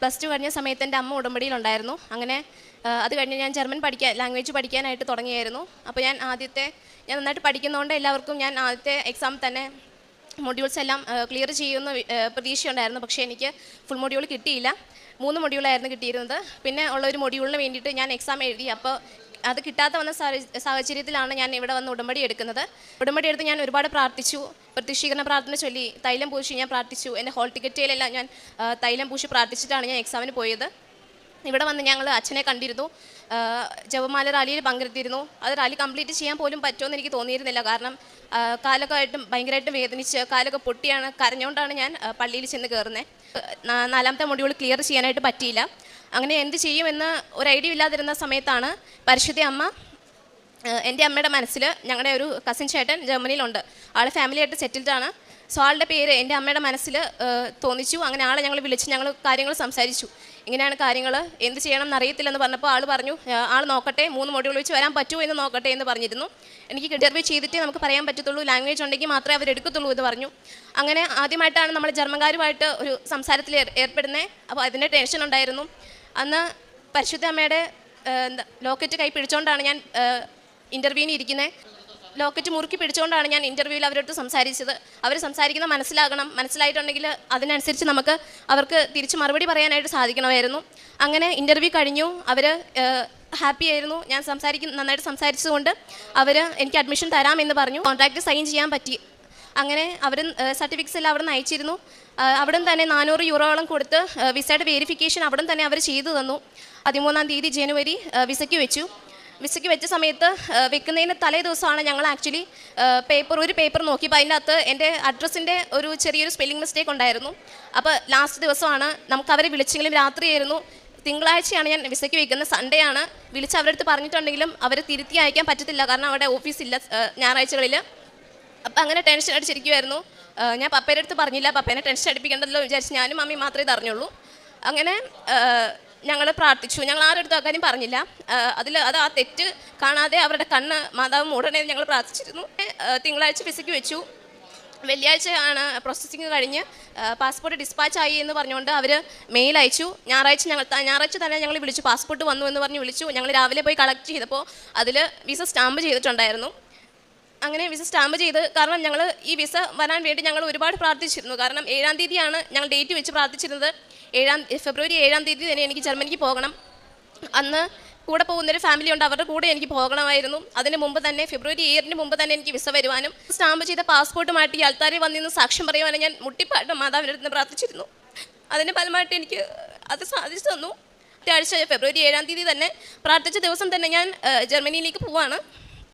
Plus two കഴിഞ്ഞ സമയത്ത് എന്റെ അമ്മ ഉടമ്പടിയിലുണ്ടായിരുന്നു. അങ്ങനെ അത് കഴിഞ്ഞ് ഞാൻ ജർമ്മൻ പഠിക്കാൻ ലാംഗ്വേജ് പഠിക്കാനായിട്ട് തുടങ്ങിയായിരുന്നു. അപ്പോൾ ഞാൻ ആദ്യത്തെ ഞാൻ നന്നായിട്ട് പഠിക്കുന്നതുകൊണ്ട് എല്ലാവർക്കും ഞാൻ ആദ്യത്തെ എക്സാം തന്നെ മൊഡ്യൂൾസ് എല്ലാം ക്ലിയർ ഉണ്ടായിരുന്നു പ്രതീക്ഷയുണ്ടായിരുന്നു. പക്ഷേ എനിക്ക് ഫുൾ മൊഡ്യൂൾ കിട്ടിയില്ല. മൂന്ന് മൊഡ്യൂളായിരുന്നു കിട്ടിയിരുന്നത്. പിന്നെ ഉള്ള ഒരു മൊഡ്യൂളിന് വേണ്ടിയിട്ട് ഞാൻ എക്സാം എഴുതി. അപ്പോൾ അത് കിട്ടാത്ത വന്ന സാഹച- സാഹചര്യത്തിലാണ് ഞാൻ ഇവിടെ വന്ന് ഉടമ്പടി എടുക്കുന്നത്. ഉടമ്പടി എടുത്ത് ഞാൻ ഒരുപാട് പ്രാർത്ഥിച്ചു. പ്രത്യക്ഷീകരണ പ്രാർത്ഥന ചൊല്ലി തൈലം പൂശി ഞാൻ പ്രാർത്ഥിച്ചു. എന്റെ ഹോൾ ടിക്കറ്റിലെല്ലാം ഞാൻ തൈലം പൂശി പ്രാർത്ഥിച്ചിട്ടാണ് ഞാൻ എക്സാമിന് പോയത്. ഇവിടെ വന്ന് ഞങ്ങൾ അച്ഛനെ കണ്ടിരുന്നു. ജവമാല റാലിയിൽ പങ്കെടുത്തിരുന്നു. അത് റാലി കംപ്ലീറ്റ് ചെയ്യാൻ പോലും പറ്റുമെന്ന് എനിക്ക് തോന്നിയിരുന്നില്ല. കാരണം കാലൊക്കെ ആയിട്ടും ഭയങ്കരമായിട്ട് വേദനിച്ച് കാലൊക്കെ പൊട്ടിയാണ് കരഞ്ഞുകൊണ്ടാണ് ഞാൻ പള്ളിയിൽ ചെന്ന് കയറുന്നത് നാലാമത്തെ മൊഡ്യൂൾ ക്ലിയർ ചെയ്യാനായിട്ട് പറ്റിയില്ല. അങ്ങനെ എന്ത് ചെയ്യുമെന്ന് ഒരു ഐഡിയ ഇല്ലാതിരുന്ന സമയത്താണ് പരിശുദ്ധ അമ്മ എന്റെ അമ്മയുടെ മനസ്സിൽ ഞങ്ങളുടെ ഒരു കസിൻ ചേട്ടൻ ജർമ്മനിയിലുണ്ട്. ആൾ ഫാമിലിയായിട്ട് സെറ്റിൽഡാണ് സോ ആളുടെ പേര് എന്റെ അമ്മയുടെ മനസ്സിൽ തോന്നിച്ചു. അങ്ങനെ ആളെ ഞങ്ങൾ വിളിച്ച് ഞങ്ങൾ കാര്യങ്ങൾ സംസാരിച്ചു. ഇങ്ങനെയാണ് കാര്യങ്ങൾ എന്ത് ചെയ്യണം എന്നറിയത്തില്ലെന്ന് പറഞ്ഞപ്പോൾ ആൾ പറഞ്ഞു ആൾ നോക്കട്ടെ മൂന്ന് മൊഡ്യൂൾ വെച്ച് വരാൻ പറ്റുമോ എന്ന് നോക്കട്ടെ എന്ന് പറഞ്ഞിരുന്നു. എനിക്ക് ഇന്റർവ്യൂ ചെയ്തിട്ടേ നമുക്ക് പറയാൻ പറ്റത്തുള്ളൂ. ലാംഗ്വേജ് ഉണ്ടെങ്കിൽ മാത്രമേ അവർ എടുക്കത്തുള്ളൂ എന്ന് പറഞ്ഞു. അങ്ങനെ ആദ്യമായിട്ടാണ് നമ്മൾ ജർമ്മൻകാരുമായിട്ട് ഒരു സംസാരത്തിൽ ഏർ- ഏർപ്പെടുന്നത് അപ്പോൾ അതിന്റെ ടെൻഷൻ ഉണ്ടായിരുന്നു. അന്ന് പരിശുദ്ധ അമ്മയുടെ ലോക്കറ്റ് കൈ പിടിച്ചുകൊണ്ടാണ് ഞാൻ ഇന്റർവ്യൂവിന് ഇരിക്കുന്നത് ലോക്കറ്റ് മുറുക്കി പിടിച്ചുകൊണ്ടാണ് ഞാൻ ഇന്റർവ്യൂവിൽ അവരോട് സംസാരിച്ചത്. അവർ സംസാരിക്കുന്ന മനസ്സിലാകണം. മനസ്സിലായിട്ടുണ്ടെങ്കിൽ അതിനനുസരിച്ച് നമുക്ക് അവർക്ക് തിരിച്ച് മറുപടി പറയാനായിട്ട് സാധിക്കണമായിരുന്നു. അങ്ങനെ ഇന്റർവ്യൂ കഴിഞ്ഞു. അവർ ഹാപ്പി ആയിരുന്നു. ഞാൻ സംസാരിക്കുന്ന നന്നായിട്ട് സംസാരിച്ചതുകൊണ്ട് അവർ എനിക്ക് അഡ്മിഷൻ തരാമെന്ന് പറഞ്ഞു. കോൺട്രാക്റ്റ് സൈൻ ചെയ്യാൻ പറ്റി. അങ്ങനെ അവർ സർട്ടിഫിക്കറ്റ്സ് എല്ലാം അവിടെ നിന്ന് അയച്ചിരുന്നു അവിടെ തന്നെ നാനൂറ് യൂറോളം കൊടുത്ത് വിസയുടെ വെരിഫിക്കേഷൻ അവിടെ തന്നെ അവർ ചെയ്തു തന്നു. പതിമൂന്നാം തീയതി ജനുവരി വിസയ്ക്ക് വെച്ചു. വിസയ്ക്ക് വെച്ച സമയത്ത് വെക്കുന്നതിന് തലേ ദിവസമാണ് ഞങ്ങൾ ആക്ച്വലി പേപ്പർ ഒരു പേപ്പർ നോക്കിയപ്പോൾ അതിനകത്ത് എന്റെ അഡ്രസ്സിന്റെ ഒരു ചെറിയൊരു സ്പെല്ലിംഗ് മിസ്റ്റേക്ക് ഉണ്ടായിരുന്നു. അപ്പോൾ ലാസ്റ്റ് ദിവസമാണ് നമുക്ക് അവരെ വിളിച്ചെങ്കിലും രാത്രിയായിരുന്നു. തിങ്കളാഴ്ചയാണ് ഞാൻ വിസയ്ക്ക് വയ്ക്കുന്നത് സൺഡേ ആണ്. വിളിച്ച് അവരുടെ അടുത്ത് പറഞ്ഞിട്ടുണ്ടെങ്കിലും അവരെ തിരുത്തി അയക്കാൻ പറ്റത്തില്ല കാരണം അവിടെ ഓഫീസില്ല ഞായറാഴ്ചകളിൽ അപ്പം അങ്ങനെ ടെൻഷൻ അടിച്ചിരിക്കുമായിരുന്നു ഞാൻ പപ്പയുടെ അടുത്ത് പറഞ്ഞില്ല പപ്പേനെ ടെൻഷൻ അടിപ്പിക്കേണ്ടല്ലോ വിചാരിച്ച് ഞാനും മമ്മി മാത്രമേ ഇത് അറിഞ്ഞുള്ളൂ. അങ്ങനെ ഞങ്ങൾ പ്രാർത്ഥിച്ചു. ഞങ്ങൾ ആരുടെ അടുത്തും പറഞ്ഞില്ല. അതിൽ അത് ആ തെറ്റ് കാണാതെ അവരുടെ കണ്ണ് മാതാവ് മൂടനെ ഞങ്ങൾ പ്രാർത്ഥിച്ചിരുന്നു. തിങ്കളാഴ്ച ഫിസിക്ക് വെച്ചു. വെള്ളിയാഴ്ചയാണ് പ്രോസസ്സിങ് കഴിഞ്ഞ് പാസ്പോർട്ട് ഡിസ്പാച്ച് ആയി എന്ന് പറഞ്ഞുകൊണ്ട് അവർ മെയിൽ അയച്ചു. ഞായറാഴ്ച ഞങ്ങൾ ഞായറാഴ്ച തന്നെ ഞങ്ങൾ വിളിച്ചു. പാസ്പോർട്ട് വന്നു എന്ന് പറഞ്ഞ് വിളിച്ചു. ഞങ്ങൾ രാവിലെ പോയി കളക്ട് ചെയ്തപ്പോൾ അതിൽ വിസ സ്റ്റാമ്പ് ചെയ്തിട്ടുണ്ടായിരുന്നു. അങ്ങനെ വിസ സ്റ്റാമ്പ് ചെയ്ത് കാരണം ഞങ്ങൾ ഈ വിസ വരാൻ വേണ്ടി ഞങ്ങൾ ഒരുപാട് പ്രാർത്ഥിച്ചിരുന്നു. കാരണം ഏഴാം തീയതിയാണ് ഞങ്ങൾ ഡേറ്റ് വെച്ച് പ്രാർത്ഥിച്ചിരുന്നത്. ഏഴാം ഫെബ്രുവരി ഏഴാം തീയതി തന്നെ എനിക്ക് ജർമ്മനിക്ക് പോകണം. അന്ന് കൂടെ പോകുന്നൊരു ഫാമിലി ഉണ്ട് അവരുടെ കൂടെ എനിക്ക് പോകണമായിരുന്നു. അതിന് മുമ്പ് തന്നെ ഫെബ്രുവരി ഏഴിന് മുമ്പ് തന്നെ എനിക്ക് വിസ വരുവാനും സ്റ്റാമ്പ് ചെയ്ത പാസ്പോർട്ടുമായിട്ട് ഈ ആൾക്കാരെ വന്നിന്ന് സാക്ഷ്യം പറയുവാനും ഞാൻ മുട്ടിപ്പാട്ട് മാതാവിന്റെ അടുത്ത് പ്രാർത്ഥിച്ചിരുന്നു. അതിന് ഫലമായിട്ട് എനിക്ക് അത് സാധിച്ചു തന്നു. ആഴ്ച ഫെബ്രുവരി ഏഴാം തീയതി തന്നെ പ്രാർത്ഥിച്ച ദിവസം തന്നെ ഞാൻ ജർമ്മനിയിലേക്ക് പോവാണ്.